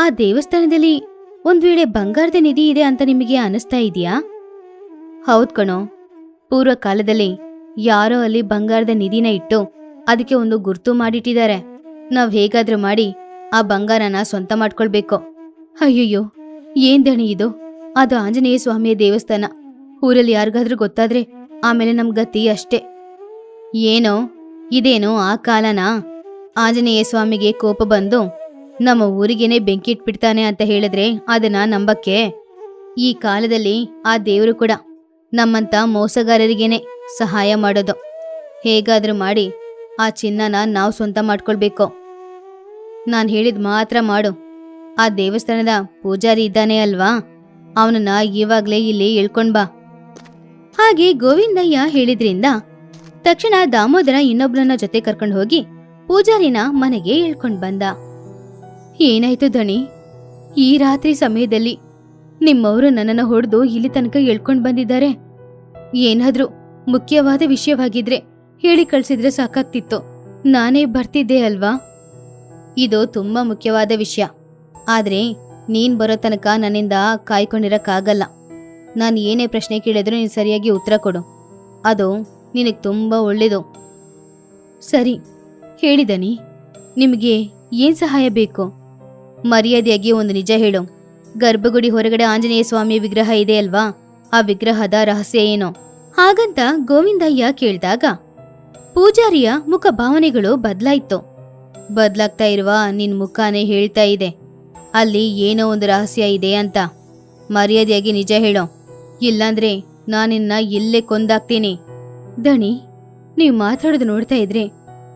ಆ ದೇವಸ್ಥಾನದಲ್ಲಿ ಒಂದ್ ವೇಳೆ ಬಂಗಾರದ ನಿಧಿ ಇದೆ ಅಂತ ನಿಮಗೆ ಅನಿಸ್ತಾ ಇದೆಯಾ? ಹೌದ್ ಕಣೋ. ಪೂರ್ವ ಕಾಲದಲ್ಲಿ ಯಾರೋ ಅಲ್ಲಿ ಬಂಗಾರದ ನಿಧಿನ ಇಟ್ಟು ಅದಕ್ಕೆ ಒಂದು ಗುರ್ತು ಮಾಡಿಟ್ಟಿದ್ದಾರೆ. ನಾವ್ ಹೇಗಾದ್ರೂ ಮಾಡಿ ಆ ಬಂಗಾರನ ಸ್ವಂತ ಮಾಡ್ಕೊಳ್ಬೇಕು. ಅಯ್ಯಯ್ಯೋ, ಏನ್ ದಣಿ ಇದು? ಅದು ಆಂಜನೇಯ ಸ್ವಾಮಿಯ ದೇವಸ್ಥಾನ. ಊರಲ್ಲಿ ಯಾರಿಗಾದ್ರೂ ಗೊತ್ತಾದ್ರೆ ಆಮೇಲೆ ನಮ್ ಗತಿ ಅಷ್ಟೇ. ಏನೋ, ಇದೇನೋ ಆ ಕಾಲನ? ಆಂಜನೇಯ ಸ್ವಾಮಿಗೆ ಕೋಪ ಬಂದು ನಮ್ಮ ಊರಿಗೇನೆ ಬೆಂಕಿ ಇಟ್ಬಿಡ್ತಾನೆ ಅಂತ ಹೇಳಿದ್ರೆ ಅದನ್ನ ನಂಬಕ್ಕೆ? ಈ ಕಾಲದಲ್ಲಿ ಆ ದೇವರು ಕೂಡ ನಮ್ಮಂತ ಮೋಸಗಾರರಿಗೇನೆ ಸಹಾಯ ಮಾಡೋದು. ಹೇಗಾದ್ರೂ ಮಾಡಿ ಆ ಚಿನ್ನನ ನಾವು ಸ್ವಂತ ಮಾಡ್ಕೊಳ್ಬೇಕು. ನಾನು ಹೇಳಿದ ಮಾತ್ರ ಮಾಡು. ಆ ದೇವಸ್ಥಾನದ ಪೂಜಾರಿ ಇದ್ದಾನೆ ಅಲ್ವಾ? ಅವನನ್ನ ಇವಾಗ್ಲೇ ಇಲ್ಲಿ ಇಳ್ಕೊಂಡ್ ಬಾ. ಹಾಗೆ ಗೋವಿಂದಯ್ಯ ಹೇಳಿದ್ರಿಂದ ತಕ್ಷಣ ದಾಮೋದರ ಇನ್ನೊಬ್ರನ್ನ ಜೊತೆ ಕರ್ಕೊಂಡು ಹೋಗಿ ಪೂಜಾರಿನ ಮನೆಗೆ ಹೇಳ್ಕೊಂಡ್ ಬಂದ. ಏನಾಯ್ತು ದಣಿ? ಈ ರಾತ್ರಿ ಸಮಯದಲ್ಲಿ ನಿಮ್ಮವರು ನನ್ನನ್ನು ಹೊಡೆದು ಇಲ್ಲಿ ತನಕ ಎಳ್ಕೊಂಡು ಬಂದಿದ್ದಾರೆ. ಏನಾದ್ರೂ ಮುಖ್ಯವಾದ ವಿಷಯವಾಗಿದ್ರೆ ಹೇಳಿ ಕಳ್ಸಿದ್ರೆ ಸಾಕಾಗ್ತಿತ್ತು. ನಾನೇ ಬರ್ತಿದ್ದೆ ಅಲ್ವಾ? ಇದು ತುಂಬಾ ಮುಖ್ಯವಾದ ವಿಷಯ. ಆದ್ರೆ ನೀನ್ ಬರೋ ತನಕ ನನ್ನಿಂದ ಕಾಯ್ಕೊಂಡಿರಕ್ಕಾಗಲ್ಲ. ನಾನು ಏನೇ ಪ್ರಶ್ನೆ ಕೇಳಿದ್ರು ನೀನು ಸರಿಯಾಗಿ ಉತ್ತರ ಕೊಡು. ಅದು ನಿನಗೆ ತುಂಬಾ ಒಳ್ಳೇದು. ಸರಿ ಹೇಳಿದನಿ ನಿಮಗೆ ಏನ್ ಸಹಾಯ ಬೇಕು? ಮರ್ಯಾದೆಯಾಗಿ ಒಂದು ನಿಜ ಹೇಳು. ಗರ್ಭಗುಡಿ ಹೊರಗಡೆ ಆಂಜನೇಯ ಸ್ವಾಮಿ ವಿಗ್ರಹ ಇದೆ ಅಲ್ವಾ? ಆ ವಿಗ್ರಹದ ರಹಸ್ಯ ಏನು? ಹಾಗಂತ ಗೋವಿಂದಯ್ಯ ಕೇಳಿದಾಗ ಪೂಜಾರಿಯ ಮುಖ ಭಾವನೆಗಳು ಬದಲಾಯ್ತು. ಬದಲಾಗ್ತಾ ಇರುವ ನಿನ್ ಮುಖಾನೆ ಹೇಳ್ತಾ ಇದೆ. ಅಲ್ಲಿ ಏನೋ ಒಂದು ರಹಸ್ಯ ಇದೆ ಅಂತ. ಮರ್ಯಾದೆಯಾಗಿ ನಿಜ ಹೇಳೋ. ಇಲ್ಲಾಂದ್ರೆ ನಾನಿನ್ನ ಇಲ್ಲೇ ಕೊಂದಾಕ್ತೀನಿ. ದಣಿ, ನೀವು ಮಾತಾಡೋದು ನೋಡ್ತಾ ಇದ್ರೆ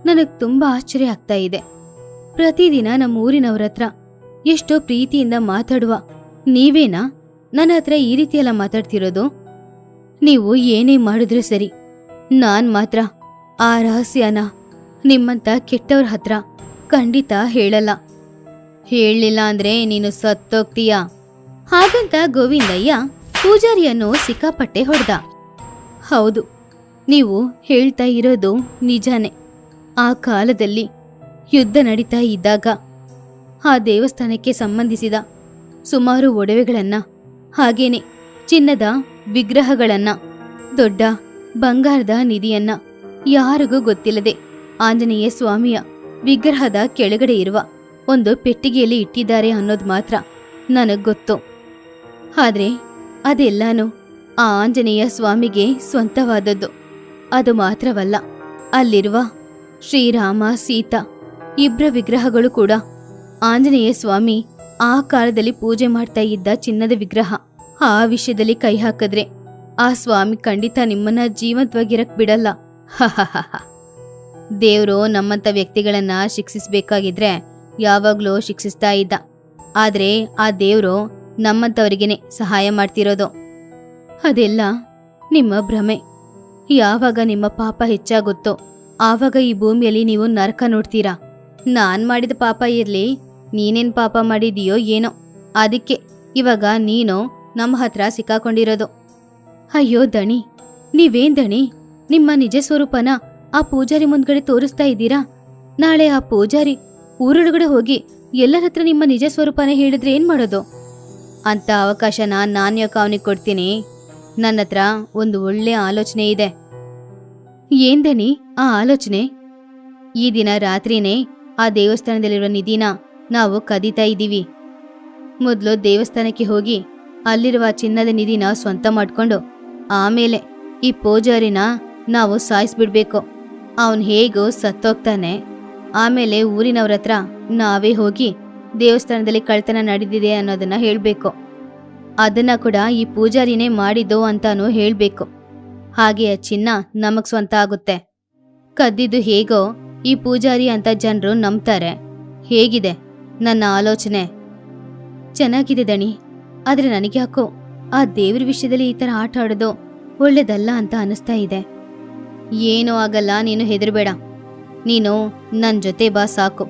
ನನಗ್ ತುಂಬಾ ಆಶ್ಚರ್ಯ ಆಗ್ತಾ ಇದೆ. ಪ್ರತಿದಿನ ನಮ್ಮ ಊರಿನವ್ರ ಹತ್ರ ಎಷ್ಟೋ ಪ್ರೀತಿಯಿಂದ ಮಾತಾಡುವ ನೀವೇನಾ? ನನ್ನ ಹತ್ರ ಈ ರೀತಿಯೆಲ್ಲ ಮಾತಾಡ್ತಿರೋದು? ನೀವು ಏನೇ ಮಾಡಿದ್ರೂ ಸರಿ, ನಾನ್ ಮಾತ್ರ ಆ ರಹಸ್ಯನ ನಿಮ್ಮಂತ ಕೆಟ್ಟವ್ರ ಹತ್ರ ಖಂಡಿತ ಹೇಳಲ್ಲ. ಹೇಳಲಿಲ್ಲ ಅಂದ್ರೆ ನೀನು ಸತ್ತೋಗ್ತೀಯ. ಹಾಗಂತ ಗೋವಿಂದಯ್ಯ ಪೂಜಾರಿಯನ್ನು ಸಿಕ್ಕಾಪಟ್ಟೆ ಹೊಡೆದ. ಹೌದು, ನೀವು ಹೇಳ್ತಾ ಇರೋದು ನಿಜಾನೆ. ಆ ಕಾಲದಲ್ಲಿ ಯುದ್ಧ ನಡೀತಾ ಇದ್ದಾಗ ಆ ದೇವಸ್ಥಾನಕ್ಕೆ ಸಂಬಂಧಿಸಿದ ಸುಮಾರು ಒಡವೆಗಳನ್ನ ಹಾಗೇನೆ ಚಿನ್ನದ ವಿಗ್ರಹಗಳನ್ನ, ದೊಡ್ಡ ಬಂಗಾರದ ನಿಧಿಯನ್ನ ಯಾರಿಗೂ ಗೊತ್ತಿಲ್ಲದೆ ಆಂಜನೇಯ ಸ್ವಾಮಿಯ ವಿಗ್ರಹದ ಕೆಳಗಡೆ ಇರುವ ಒಂದು ಪೆಟ್ಟಿಗೆಯಲ್ಲಿ ಇಟ್ಟಿದ್ದಾರೆ ಅನ್ನೋದು ಮಾತ್ರ ನನಗ್ ಗೊತ್ತು ಆದ್ರೆ ಅದೆಲ್ಲಾನು ಆ ಆಂಜನೇಯ ಸ್ವಾಮಿಗೆ ಸ್ವಂತವಾದದ್ದು ಅದು ಮಾತ್ರವಲ್ಲ, ಅಲ್ಲಿರುವ ಶ್ರೀರಾಮ, ಸೀತಾ ಇಬ್ಬರ ವಿಗ್ರಹಗಳು ಕೂಡ ಆಂಜನೇಯ ಸ್ವಾಮಿ ಆ ಕಾಲದಲ್ಲಿ ಪೂಜೆ ಮಾಡ್ತಾ ಇದ್ದ ಚಿನ್ನದ ವಿಗ್ರಹ ಆ ವಿಷಯದಲ್ಲಿ ಕೈ ಹಾಕಿದ್ರೆ ಆ ಸ್ವಾಮಿ ಖಂಡಿತ ನಿಮ್ಮನ್ನ ಜೀವಂತವಾಗಿರಕ್ ಬಿಡಲ್ಲ. [laughs] ದೇವ್ರು ನಮ್ಮಂತ ವ್ಯಕ್ತಿಗಳನ್ನ ಶಿಕ್ಷಿಸಬೇಕಾಗಿದ್ರೆ ಯಾವಾಗಲೂ ಶಿಕ್ಷಿಸ್ತಾ ಇದ್ದ. ಆದರೆ ಆ ದೇವರು ನಮ್ಮಂತವರಿಗೇನೆ ಸಹಾಯ ಮಾಡ್ತಿರೋದು. ಅದೆಲ್ಲ ನಿಮ್ಮ ಭ್ರಮೆ. ಯಾವಾಗ ನಿಮ್ಮ ಪಾಪ ಹೆಚ್ಚಾಗುತ್ತೋ ಆವಾಗ ಈ ಭೂಮಿಯಲ್ಲಿ ನೀವು ನರಕ ನೋಡ್ತೀರಾ? ನಾನು ಮಾಡಿದ ಪಾಪ ಇರ್ಲಿ, ನೀನೇನ್ ಪಾಪ ಮಾಡಿದೀಯೋ ಏನೋ. ಅದಕ್ಕೆ ಇವಾಗ ನೀನು ನಮ್ಮ ಹತ್ರ ಸಿಕ್ಕಾಕೊಂಡಿರೋದು. ಅಯ್ಯೋ ದಣಿ, ನೀವೇನ್ ದಣಿ? ನಿಮ್ಮ ನಿಜ ಸ್ವರೂಪನ ಆ ಪೂಜಾರಿ ಮುಂದ್ಗಡೆ ತೋರಿಸ್ತಾ ಇದ್ದೀರಾ? ನಾಳೆ ಆ ಪೂಜಾರಿ ಊರೊಳಗಡೆ ಹೋಗಿ ಎಲ್ಲರ ಹತ್ರ ನಿಮ್ಮ ನಿಜ ಸ್ವರೂಪನ ಹೇಳಿದ್ರೆ ಏನ್ ಮಾಡೋದು? ಅಂತ ಅವಕಾಶನ ನಾನು ಯಾಕೆ ಅವನಿಗೆ ಕೊಡ್ತೀನಿ. ನನ್ನ ಹತ್ರ ಒಂದು ಒಳ್ಳೆ ಆಲೋಚನೆ ಇದೆ. ಏನ್ ದಣಿ ಆ ಆಲೋಚನೆ? ಈ ದಿನ ರಾತ್ರಿನೇ ಆ ದೇವಸ್ಥಾನದಲ್ಲಿರುವ ನಿಧಿನ ನಾವು ಕದೀತಾ ಇದ್ದೀವಿ. ಮೊದಲು ದೇವಸ್ಥಾನಕ್ಕೆ ಹೋಗಿ ಅಲ್ಲಿರುವ ಚಿನ್ನದ ನಿಧಿನ ಸ್ವಂತ ಮಾಡ್ಕೊಂಡು ಆಮೇಲೆ ಈ ಪೂಜಾರಿನ ನಾವು ಸಾಯಿಸ್ಬಿಡ್ಬೇಕು. ಅವನು ಹೇಗೋ ಸತ್ತೋಗ್ತಾನೆ. ಆಮೇಲೆ ಊರಿನವ್ರ ಹತ್ರ ನಾವೇ ಹೋಗಿ ದೇವಸ್ಥಾನದಲ್ಲಿ ಕಳ್ತನ ನಡೆದಿದೆ ಅನ್ನೋದನ್ನ ಹೇಳಬೇಕು. ಅದನ್ನ ಕೂಡ ಈ ಪೂಜಾರಿನೇ ಮಾಡಿದ್ದು ಅಂತಾನು ಹೇಳಬೇಕು. ಹಾಗೆ ಆ ಚಿನ್ನ ನಮಗ್ ಸ್ವಂತ ಆಗುತ್ತೆ. ಕದ್ದಿದ್ದು ಹೇಗೋ ಈ ಪೂಜಾರಿ ಅಂತ ಜನರು ನಂಬ್ತಾರೆ. ಹೇಗಿದೆ ನನ್ನ ಆಲೋಚನೆ? ಚೆನ್ನಾಗಿದೆ ದಣಿ. ಆದ್ರೆ ನನಗ್ಯಾಕೋ ಆ ದೇವ್ರ ವಿಷಯದಲ್ಲಿ ಈ ತರ ಆಟ ಆಡೋದು ಒಳ್ಳೇದಲ್ಲ ಅಂತ ಅನಿಸ್ತಾ ಇದೆ. ಏನೂ ಆಗಲ್ಲ, ನೀನು ಹೆದರ್ಬೇಡ. ನೀನು ನನ್ನ ಜೊತೆ ಬಾ ಸಾಕು.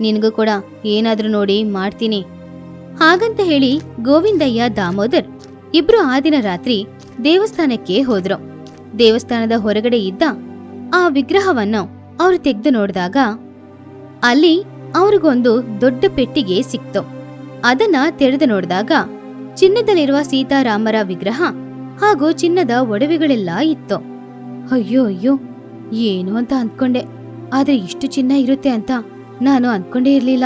ನಿನಗೂ ಕೂಡ ಏನಾದರೂ ನೋಡಿ ಮಾಡ್ತೀನಿ. ಹಾಗಂತ ಹೇಳಿ ಗೋವಿಂದಯ್ಯ, ದಾಮೋದರ್ ಇಬ್ರು ಆ ದಿನ ರಾತ್ರಿ ದೇವಸ್ಥಾನಕ್ಕೆ ಹೋದ್ರು. ದೇವಸ್ಥಾನದ ಹೊರಗಡೆ ಇದ್ದ ಆ ವಿಗ್ರಹವನ್ನು ಅವರು ತೆಗೆದು ನೋಡಿದಾಗ ಅಲ್ಲಿ ಅವ್ರಿಗೊಂದು ದೊಡ್ಡ ಪೆಟ್ಟಿಗೆ ಸಿಕ್ತು. ಅದನ್ನ ತೆರೆದು ನೋಡಿದಾಗ ಚಿನ್ನದಲ್ಲಿರುವ ಸೀತಾರಾಮರ ವಿಗ್ರಹ ಹಾಗೂ ಚಿನ್ನದ ಒಡವೆಗಳೆಲ್ಲ ಇತ್ತು. ಅಯ್ಯೋ ಅಯ್ಯೋ, ಏನು ಅಂತ ಅಂದ್ಕೊಂಡೆ. ಆದ್ರೆ ಇಷ್ಟು ಚಿನ್ನ ಇರುತ್ತೆ ಅಂತ ನಾನು ಅನ್ಕೊಂಡೇ ಇರ್ಲಿಲ್ಲ.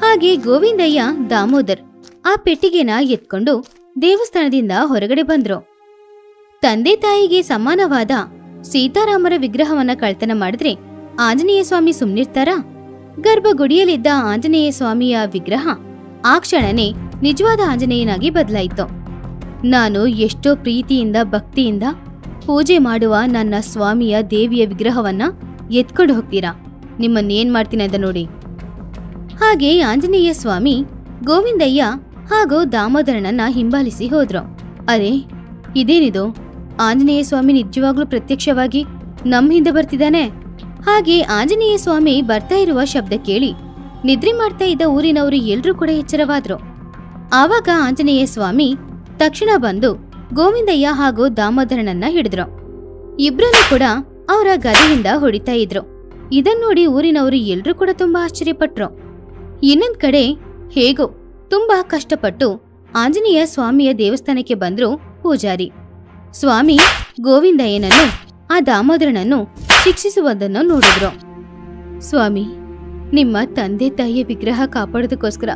ಹಾಗೆ ಗೋವಿಂದಯ್ಯ ದಾಮೋದರ್ ಆ ಪೆಟ್ಟಿಗೆನ ಎತ್ಕೊಂಡು ದೇವಸ್ಥಾನದಿಂದ ಹೊರಗಡೆ ಬಂದ್ರು. ತಂದೆ ತಾಯಿಗೆ ಸಮಾನವಾದ ಸೀತಾರಾಮರ ವಿಗ್ರಹವನ್ನ ಕಳ್ತನ ಮಾಡಿದ್ರೆ ಆಂಜನೇಯ ಸ್ವಾಮಿ ಸುಮ್ನಿರ್ತಾರಾ? ಗರ್ಭಗುಡಿಯಲ್ಲಿದ್ದ ಆಂಜನೇಯ ಸ್ವಾಮಿಯ ವಿಗ್ರಹ ಆ ಕ್ಷಣನೇ ನಿಜವಾದ ಆಂಜನೇಯನಾಗಿ ಬದಲಾಯಿತು. ನಾನು ಎಷ್ಟೋ ಪ್ರೀತಿಯಿಂದ, ಭಕ್ತಿಯಿಂದ ಪೂಜೆ ಮಾಡುವ ನನ್ನ ಸ್ವಾಮಿಯ ದೇವಿಯ ವಿಗ್ರಹವನ್ನ ಎತ್ಕೊಂಡು ಹೋಗ್ತೀರಾ? ನಿಮ್ಮನ್ನೇನ್ ಮಾಡ್ತೀನಿ ಅಂತ ನೋಡಿ. ಹಾಗೆ ಆಂಜನೇಯ ಸ್ವಾಮಿ ಗೋವಿಂದಯ್ಯ ಹಾಗೂ ದಾಮೋದರನನ್ನ ಹಿಂಬಾಲಿಸಿ ಹೋದ್ರು. ಅರೆ, ಇದೇನಿದು? ಆಂಜನೇಯ ಸ್ವಾಮಿ ನಿಜವಾಗ್ಲೂ ಪ್ರತ್ಯಕ್ಷವಾಗಿ ನಮ್ಮ ಹಿಂದೆ ಬರ್ತಿದ್ದಾನೆ? ಹಾಗೆ ಆಂಜನೇಯ ಸ್ವಾಮಿ ಬರ್ತಾ ಇರುವ ಶಬ್ದ ಕೇಳಿ ನಿದ್ರೆ ಮಾಡ್ತಾ ಇದ್ದ ಊರಿನವರು ಎಲ್ರೂ ಕೂಡ ಎಚ್ಚರವಾದ್ರು. ಆವಾಗ ಆಂಜನೇಯ ಸ್ವಾಮಿ ತಕ್ಷಣ ಬಂದು ಗೋವಿಂದಯ್ಯ ಹಾಗೂ ದಾಮೋದರನನ್ನ ಹಿಡಿದ್ರು. ಇಬ್ರನ್ನೂ ಕೂಡ ಅವರ ಗದೆಯಿಂದ ಹೊಡಿತಾ ಇದ್ರು. ಇದನ್ನ ನೋಡಿ ಊರಿನವರು ಎಲ್ರೂ ಕೂಡ ತುಂಬಾ ಆಶ್ಚರ್ಯಪಟ್ರು. ಇನ್ನೊಂದ್ ಕಡೆ ಹೇಗೋ ತುಂಬಾ ಕಷ್ಟಪಟ್ಟು ಆಂಜನೇಯ ಸ್ವಾಮಿಯ ದೇವಸ್ಥಾನಕ್ಕೆ ಬಂದ್ರು ಪೂಜಾರಿ. ಸ್ವಾಮಿ ಗೋವಿಂದಯ್ಯನನ್ನು, ಆ ದಾಮೋದರನನ್ನು ಶಿಕ್ಷಿಸುವುದನ್ನು ನೋಡಿದ್ರು. ಸ್ವಾಮಿ, ನಿಮ್ಮ ತಂದೆ ತಾಯಿಯ ವಿಗ್ರಹ ಕಾಪಾಡೋದಕ್ಕೋಸ್ಕರ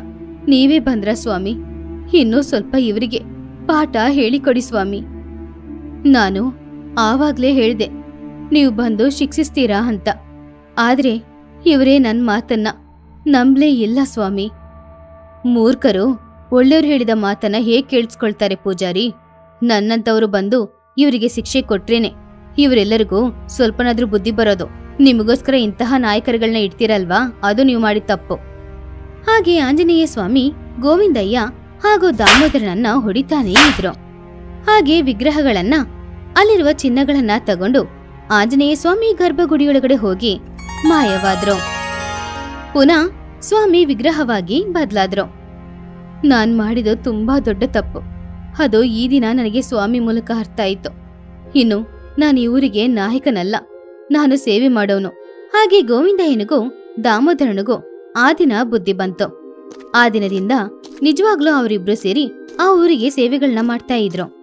ನೀವೇ ಬಂದ್ರ ಸ್ವಾಮಿ? ಇನ್ನೂ ಸ್ವಲ್ಪ ಇವರಿಗೆ ಪಾಠ ಹೇಳಿಕೊಡಿ ಸ್ವಾಮಿ. ನಾನು ಆವಾಗ್ಲೇ ಹೇಳಿದೆ, ನೀವು ಬಂದು ಶಿಕ್ಷಿಸ್ತೀರಾ ಅಂತ. ಆದ್ರೆ ಇವರೇ ನನ್ನ ಮಾತನ್ನ ನಂಬ್ಲೇ ಇಲ್ಲ ಸ್ವಾಮಿ. ಮೂರ್ಖರು ಒಳ್ಳೆಯವ್ರು ಹೇಳಿದ ಮಾತನ್ನ ಹೇಗೆ ಕೇಳಿಸ್ಕೊಳ್ತಾರೆ ಪೂಜಾರಿ? ನನ್ನಂತವ್ರು ಬಂದು ಇವರಿಗೆ ಶಿಕ್ಷೆ ಕೊಟ್ರೇನೆ. ಇವರೆಲ್ಲರಿಗೂ ಸ್ವಲ್ಪನಾದ್ರೂ ಬುದ್ಧಿ ಬರೋದು. ನಿಮಗೋಸ್ಕರ ಇಂತಹ ನಾಯಕರುಗಳನ್ನ ಇಡ್ತೀರಲ್ವಾ? ಅದು ನೀವು ಮಾಡಿದ ತಪ್ಪು. ಹಾಗೆ ಆಂಜನೇಯ ಸ್ವಾಮಿ ಗೋವಿಂದಯ್ಯ ಹಾಗೂ ದಾಮೋದರನನ್ನ ಹೊಡಿತಾನೇ ಇದ್ರು. ಹಾಗೆ ವಿಗ್ರಹಗಳನ್ನ, ಅಲ್ಲಿರುವ ಚಿನ್ನಗಳನ್ನ ತಗೊಂಡು ಆಂಜನೇಯ ಸ್ವಾಮಿ ಗರ್ಭಗುಡಿಯೊಳಗಡೆ ಹೋಗಿ ಮಾಯವಾದ್ರು. ಪುನಃ ಸ್ವಾಮಿ ವಿಗ್ರಹವಾಗಿ ಬದಲಾದ್ರು. ನಾನ್ ಮಾಡಿದ ತುಂಬಾ ದೊಡ್ಡ ತಪ್ಪು. ಅದು ಈ ದಿನ ನನಗೆ ಸ್ವಾಮಿ ಮೂಲಕ ಅರ್ಥ ಆಯ್ತು. ಇನ್ನು ನಾನು ಈ ಊರಿಗೆ ನಾಯಕನಲ್ಲ, ನಾನು ಸೇವೆ ಮಾಡೋನು. ಹಾಗೆ ಗೋವಿಂದಯ್ಯನಿಗೂ ದಾಮೋದರನಿಗೂ ಆ ದಿನ ಬುದ್ಧಿ ಬಂತು. ಆ ದಿನದಿಂದ ನಿಜವಾಗ್ಲೂ ಅವರಿಬ್ರು ಸೇರಿ ಆ ಊರಿಗೆ ಸೇವೆಗಳನ್ನ ಮಾಡ್ತಾ ಇದ್ರು.